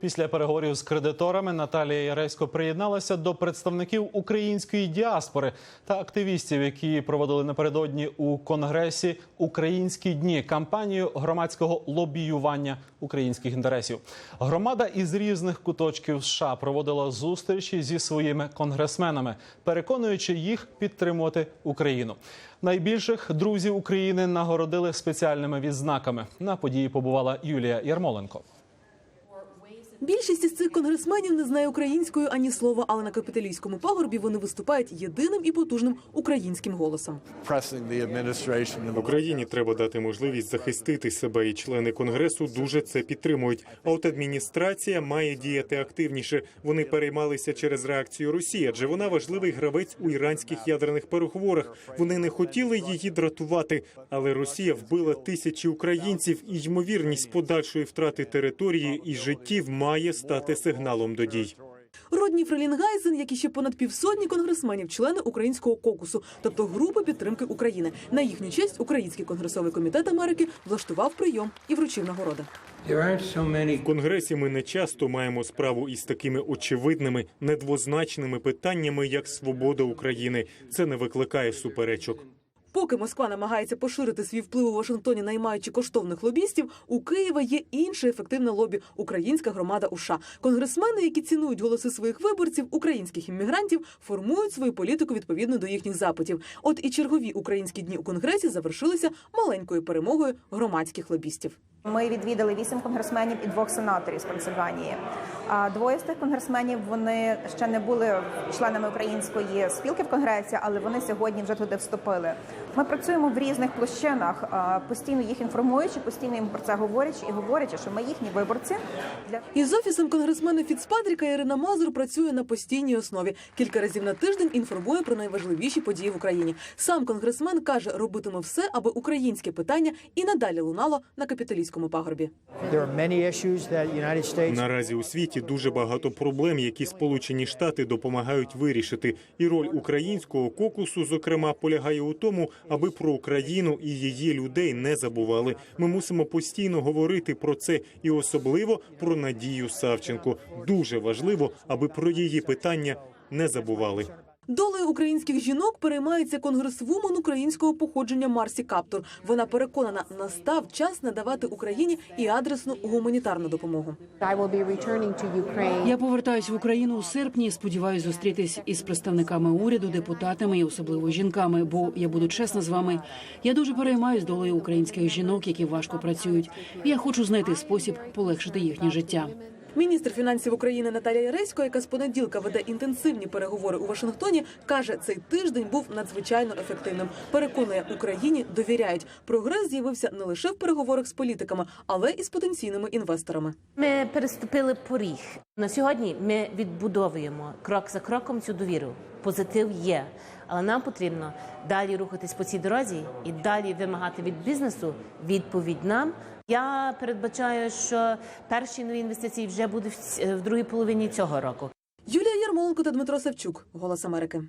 Після переговорів з кредиторами Наталія Яресько приєдналася до представників української діаспори та активістів, які проводили напередодні у конгресі Українські дні кампанію громадського лобіювання українських інтересів. Громада із різних куточків США проводила зустрічі зі своїми конгресменами, переконуючи їх підтримувати Україну. Найбільших друзів України нагородили спеціальними відзнаками. На події побувала Юлія Ярмоленко. Більшість із цих конгресменів не знає української ані слова, але на капіталійському пагорбі вони виступають єдиним і потужним українським голосом. Україні треба дати можливість захистити себе, і члени конгресу дуже це підтримують. А от адміністрація має діяти активніше. Вони переймалися через реакцію Росії, адже вона важливий гравець у іранських ядерних переговорах. Вони не хотіли її дратувати, але Росія вбила тисячі українців, і ймовірність подальшої втрати території і життів має стати сигналом до дій. Родні Фрелінгайзен, як і ще понад півсотні конгресменів, члени українського кокусу, тобто групи підтримки України. На їхню честь Український конгресовий комітет Америки влаштував прийом і вручив нагороди. В конгресі ми не часто маємо справу із такими очевидними, недвозначними питаннями, як свобода України. Це не викликає суперечок. Поки Москва намагається поширити свій вплив у Вашингтоні, наймаючи коштовних лобістів, у Києва є інше ефективне лобі українська громада у США. Конгресмени, які цінують голоси своїх виборців, українських іммігрантів, формують свою політику відповідно до їхніх запитів. От і чергові українські дні у конгресі завершилися маленькою перемогою громадських лобістів. Ми відвідали вісім конгресменів і двох сенаторів з Пенсильванії. Двоє з тих конгресменів вони ще не були членами української спілки в конгресі, але вони сьогодні вже туди вступили. Ми працюємо в різних площинах, постійно їх інформуючи, постійно їм про це говорячи і говорячи, що ми їхні виборці. Із офісом конгресмена Фіцпатріка Ірина Мазур працює на постійній основі. Кілька разів на тиждень інформує про найважливіші події в Україні. Сам конгресмен каже, робитиме все, аби українське питання і надалі лунало на капіталійському пагорбі. There are many issues that United States Наразі у світі дуже багато проблем, які Сполучені Штати допомагають вирішити. І роль українського кокусу, зокрема, полягає у тому, аби про Україну і її людей не забували. Ми мусимо постійно говорити про це, і особливо про Надію Савченко. Дуже важливо, аби про її питання не забували. Долею українських жінок переймається конгресвумен українського походження Марсі Каптур. Вона переконана, настав час надавати Україні і адресну гуманітарну допомогу. Я повертаюсь в Україну у серпні. і Сподіваюся зустрітись із представниками уряду, депутатами і особливо жінками. Бо я буду чесна з вами. Я дуже переймаюсь долею українських жінок, які важко працюють. Я хочу знайти спосіб полегшити їхнє життя. Міністр фінансів України Наталія Яресько, яка з понеділка веде інтенсивні переговори у Вашингтоні, каже, цей тиждень був надзвичайно ефективним. Переконує, Україні довіряють. Прогрес з'явився не лише в переговорах з політиками, але і з потенційними інвесторами. Ми переступили поріг. На сьогодні ми відбудовуємо крок за кроком цю довіру. Позитив є, але нам потрібно далі рухатись по цій дорозі і далі вимагати від бізнесу відповідь нам. Я передбачаю, що перші нові інвестиції вже будуть в другій половині цього року. Юлія Ярмоленко та Дмитро Савчук. Голос Америки.